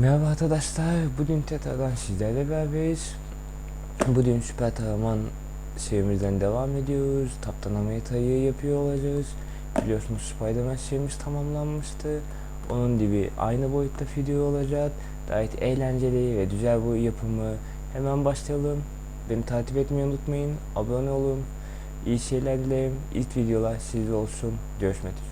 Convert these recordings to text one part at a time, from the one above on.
Merhaba arkadaşlar, bugün tekrardan sizlerle beraberiz. Bugün süper kahraman serimizden devam ediyoruz. Kaptan Amerika'yı yapıyor olacağız. Biliyorsunuz Spider-Man serimiz tamamlanmıştı. Onun gibi aynı boyutta video olacak. Gayet eğlenceli ve güzel bu yapımı. Hemen başlayalım. Beni takip etmeyi unutmayın. Abone olun. İyi şeyler dilerim. İlk videolar sizde olsun. Görüşmek üzere.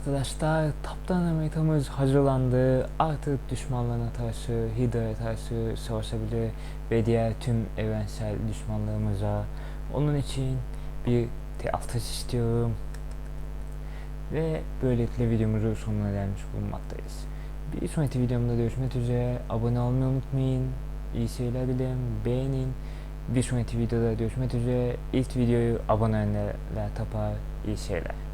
Arkadaşlar, Kaptan Amerika'mız hazırlandı. Artık düşmanlarına karşı, Hydra'ya karşı savaşabilir ve diğer tüm evrensel düşmanlarımıza. Onun için bir teatrış istiyorum. Ve böylelikle videomuzun sonuna gelmiş bulunmaktayız. Bir sonraki videomda görüşmek üzere. Abone olmayı unutmayın. İyi seyirler dilerim. Beğenin. Bir sonraki videoda görüşmek üzere. İlk videoyu abonelerle tapar. İyi şeyler.